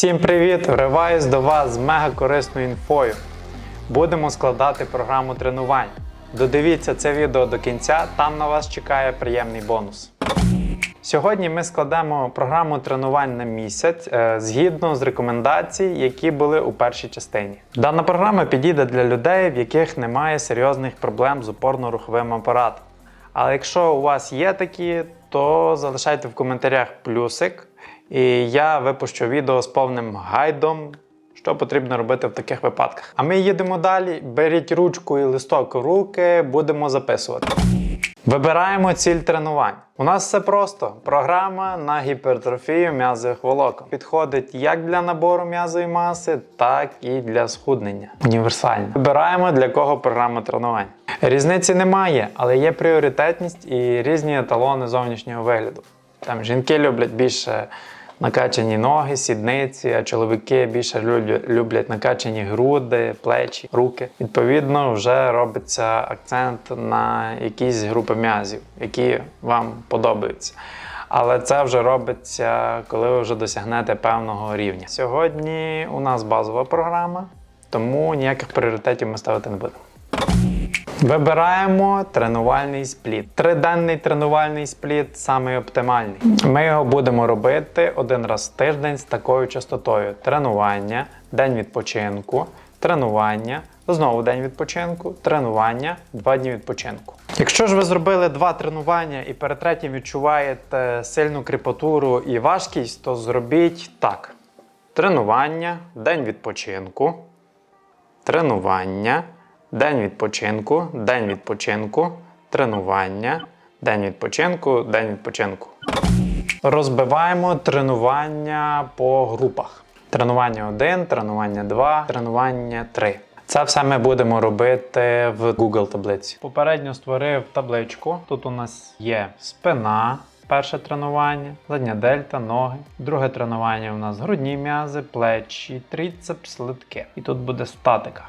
Всім привіт! Вриваюсь до вас з мега корисною інфою. Будемо складати програму тренувань. Додивіться це відео до кінця, там на вас чекає приємний бонус. Сьогодні ми складемо програму тренувань на місяць е, згідно з рекомендацій, які були у першій частині. Дана програма підійде для людей, в яких немає серйозних проблем з опорно-руховим апаратом. Але якщо у вас є такі, то залишайте в коментарях плюсик, і я випущу відео з повним гайдом, що потрібно робити в таких випадках. А ми їдемо далі. Беріть ручку і листок руки, будемо записувати. Вибираємо ціль тренувань. У нас все просто. Програма на гіпертрофію м'язових волокон. Підходить як для набору м'язової маси, так і для схуднення. Універсальна. Вибираємо для кого програма тренувань. Різниці немає, але є пріоритетність і різні еталони зовнішнього вигляду. Там жінки люблять більше накачані ноги, сідниці, а чоловіки більше люблять, накачані груди, плечі, руки. Відповідно, вже робиться акцент на якісь групи м'язів, які вам подобаються. Але це вже робиться, коли ви вже досягнете певного рівня. Сьогодні у нас базова програма, тому ніяких пріоритетів ми ставити не будемо. Вибираємо тренувальний спліт. Триденний тренувальний спліт самий оптимальний. Ми його будемо робити один раз в тиждень з такою частотою: тренування, день відпочинку, тренування, знову день відпочинку, тренування, два дні відпочинку. Якщо ж ви зробили два тренування і перед третім відчуваєте сильну кріпатуру і важкість, то зробіть так: тренування, день відпочинку, тренування. День відпочинку, день відпочинку, тренування, день відпочинку, день відпочинку. Розбиваємо тренування по групах. Тренування 1, тренування 2, тренування 3. Це все ми будемо робити в Google таблиці. Попередньо створив табличку. Тут у нас є спина, перше тренування, задня дельта, ноги. Друге тренування у нас грудні м'язи, плечі, тріцепс, литки. І тут буде статика.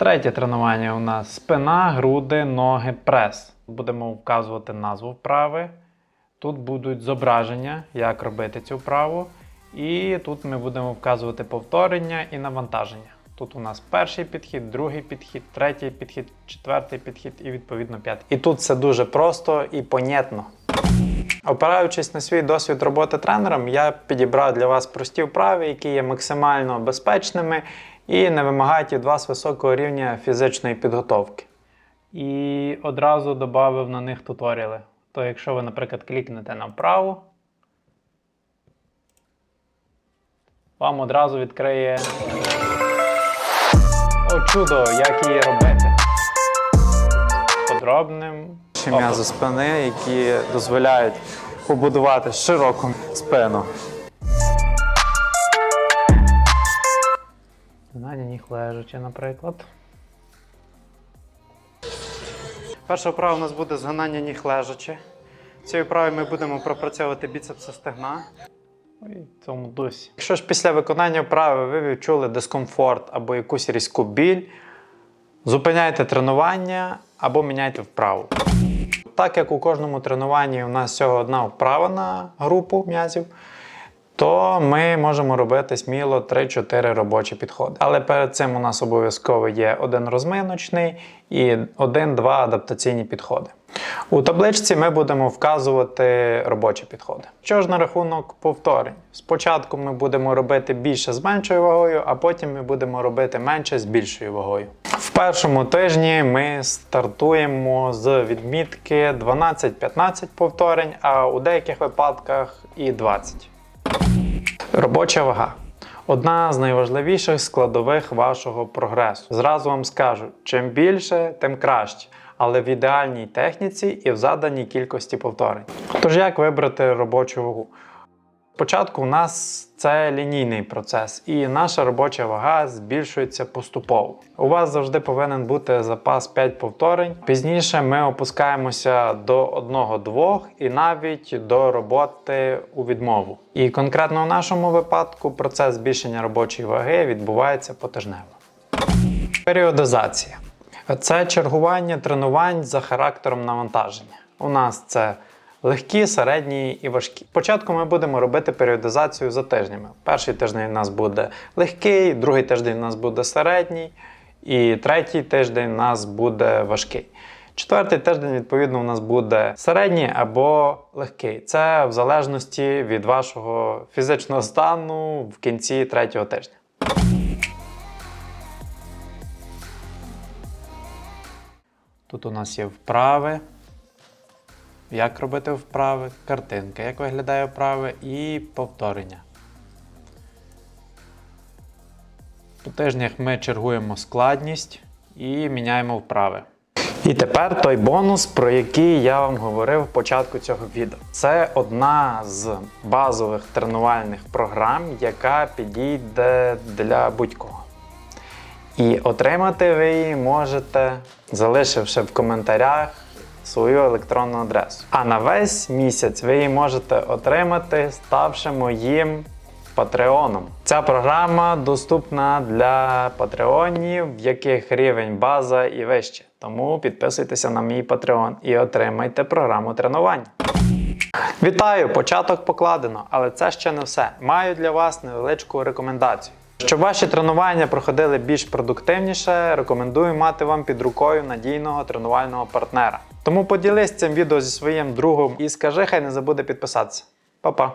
Третє тренування у нас спина, груди, ноги, прес. Будемо вказувати назву вправи. Тут будуть зображення, як робити цю вправу. І тут ми будемо вказувати повторення і навантаження. Тут у нас перший підхід, другий підхід, третій підхід, четвертий підхід і відповідно п'ятий. І тут все дуже просто і понятно. Опираючись на свій досвід роботи тренером, я підібрав для вас прості вправи, які є максимально безпечними і не вимагають від вас високого рівня фізичної підготовки. І одразу додав на них туторіали. То якщо ви, наприклад, клікнете на вправу, вам одразу відкриє о чудо, як її робити. Подробним м'язи спини, які дозволяють побудувати широку спину. Ніг лежачи, наприклад. Перша вправа у нас буде згинання ніг лежачи. Цією вправою ми будемо пропрацьовувати біцепси стегна. Ой, в цьому дусі. Якщо ж після виконання вправи ви відчули дискомфорт або якусь різку біль, зупиняйте тренування або міняйте вправу. Так як у кожному тренуванні у нас всього одна вправа на групу м'язів, то ми можемо робити сміло 3-4 робочі підходи. Але перед цим у нас обов'язково є один розминочний і один-два адаптаційні підходи. У табличці ми будемо вказувати робочі підходи. Що ж на рахунок повторень? Спочатку ми будемо робити більше з меншою вагою, а потім ми будемо робити менше з більшою вагою. В першому тижні ми стартуємо з відмітки 12-15 повторень, а у деяких випадках і 20. Робоча вага. Одна з найважливіших складових вашого прогресу. Зразу вам скажу, чим більше, тим краще. Але в ідеальній техніці і в заданій кількості повторень. Тож як вибрати робочу вагу? Спочатку у нас це лінійний процес, і наша робоча вага збільшується поступово. У вас завжди повинен бути запас 5 повторень. Пізніше ми опускаємося до 1-2 і навіть до роботи у відмову. І конкретно в нашому випадку процес збільшення робочої ваги відбувається потижнево. Періодизація це чергування тренувань за характером навантаження. У нас це Легкі, середні і важкі. Спочатку ми будемо робити періодизацію за тижнями. Перший тиждень у нас буде легкий, другий тиждень у нас буде середній, і третій тиждень у нас буде важкий. Четвертий тиждень, відповідно, у нас буде середній або легкий. Це в залежності від вашого фізичного стану в кінці третього тижня. Тут у нас є вправи. Як робити вправи, картинка, як виглядає вправи і повторення. По тижнях ми чергуємо складність і міняємо вправи. І тепер той бонус, про який я вам говорив в початку цього відео. Це одна з базових тренувальних програм, яка підійде для будь-кого. І отримати ви її можете, залишивши в коментарях свою електронну адресу. А на весь місяць ви її можете отримати, ставши моїм патреоном. Ця програма доступна для патреонів, в яких рівень база і вище. Тому підписуйтеся на мій патреон і отримайте програму тренувань. Вітаю! Початок покладено, але це ще не все. Маю для вас невеличку рекомендацію. Щоб ваші тренування проходили більш продуктивніше, рекомендую мати вам під рукою надійного тренувального партнера. Тому поділись цим відео зі своїм другом і скажи, хай не забуде підписатися. Па-па!